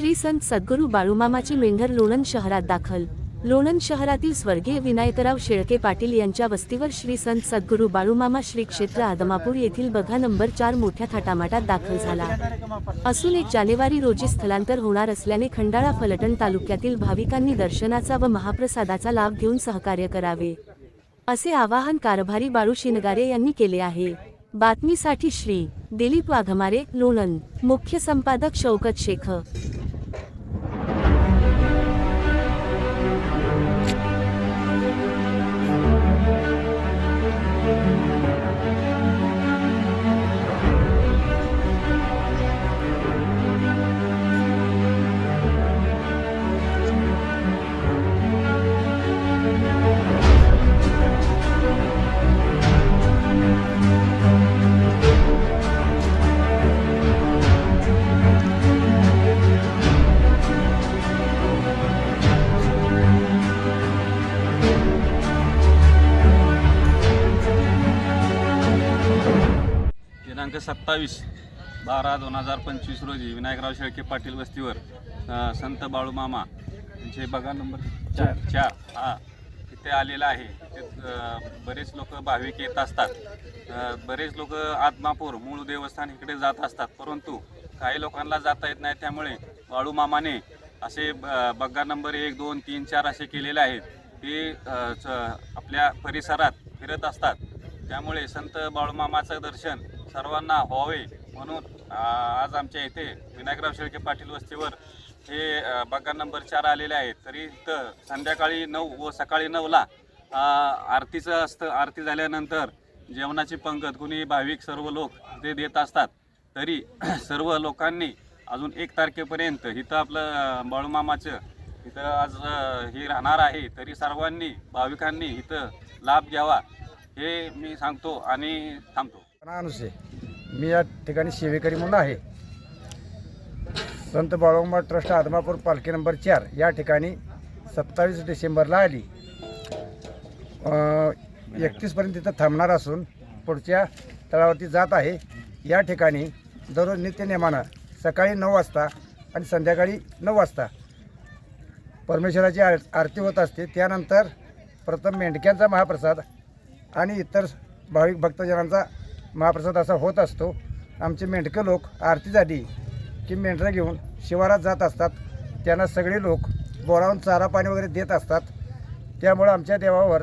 श्री संत सद्गुरू बाळूमामाची मेंढर लोणंद शहरात दाखल. लोणंद शहरातील स्वर्गीय विनायकराव शेळके पाटील यांच्या वस्तीवर श्री संत सद्गुरू बाळूमामा श्री क्षेत्र आदमापूर येथील बघा नंबर चार मोठ्या थाटामाटात दाखल झाला. असून एक जानेवारी रोजी स्थलांतर होणार असल्याने खंडाळा फलटण तालुक्यातील भाविकांनी दर्शनाचा व महाप्रसादाचा लाभ घेऊन सहकार्य करावे. असे आवाहन कारभारी बाळू शिनगारे यांनी केले आहे. बातमीसाठी श्री दिलीप वाघमारे लोणंद. मुख्य संपादक शौकत शेख दिनांक सत्तावीस बारा दोन हजार पंचवीस रोजी विनायकराव शेळके पाटील वस्तीवर संत बाळूमामा यांचे बघा नंबर चार. चार. हा. तिथे आलेला आहे. ते बरेच लोक भाविक येत असतात. बरेच लोक आत्मापूर मूळ देवस्थान इकडे जात असतात. परंतु काही लोकांना जाता येत नाही. त्यामुळे बाळूमामाने असे बग्गा नंबर एक दोन तीन चार असे केलेले आहेत. ते च- आपल्या परिसरात फिरत असतात. त्यामुळे संत बाळूमामाचं दर्शन सर्वांना व्हावे म्हणून आज आमच्या इथे विनायकराव शेळके पाटील वस्तीवर हे अ, नंबर चार आलेले आहेत. तरी इथं संध्याकाळी नऊ व सकाळी नऊला आरतीचं असतं. आरती झाल्यानंतर जेवणाची पंगत कुणी भाविक सर्व लोक ते देत असतात. तरी सर्व लोकांनी अजून एक तारखेपर्यंत इथं आपलं बाळूमामाचं इथं आज हे राहणार आहे. तरी सर्वांनी भाविकांनी इथं लाभ घ्यावा. हे मी सांगतो आणि थांबतो. अनुसे मी या ठिकाणी सेवेकरी म्हणून आहे. संत बाळोंबा ट्रस्ट आदमापूर पालखी नंबर चार या ठिकाणी सत्तावीस डिसेंबरला आली. एकतीसपर्यंत तिथं थांबणार असून पुढच्या तळावरती जात आहे. या ठिकाणी दररोज नित्यनेमानं सकाळी नऊ वाजता आणि संध्याकाळी नऊ वाजता परमेश्वराची आर आरती होत असते. त्यानंतर प्रथम मेंढक्यांचा महाप्रसाद आणि इतर भाविक भक्तजनांचा महाप्रसाद असा होत असतो. आमचे मेंढकं लोक आरती झाली की मेंढरं घेऊन शिवारात जात असतात. त्यांना सगळे लोक बोरावून चारा पाणी वगैरे देत असतात. त्यामुळं आमच्या देवावर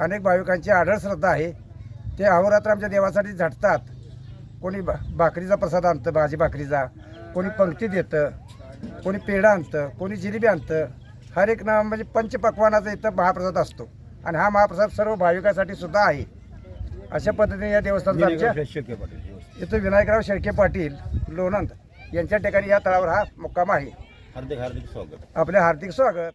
अनेक भाविकांची आढळ श्रद्धा आहे. ते अहोरात्र आमच्या देवासाठी झटतात. कोणी भा भाकरीचा प्रसाद आणतं भाजी भाकरीचा. कोणी पंक्ती देतं. कोणी पेढा आणतं. कोणी जिलेबी आणतं. हर एक नाव म्हणजे पंचपक्वानाचा इथं महाप्रसाद असतो. आणि हा महाप्रसाद सर्व भाविकासाठी सुद्धा आहे. अशा पद्धतीने या देवस्थानाचा आमच्या इथं विनायकराव शेळके पाटील लोणंद यांच्या ठिकाणी या तळावर हा मुक्काम आहे. हार्दिक हार्दिक स्वागत. आपले हार्दिक स्वागत.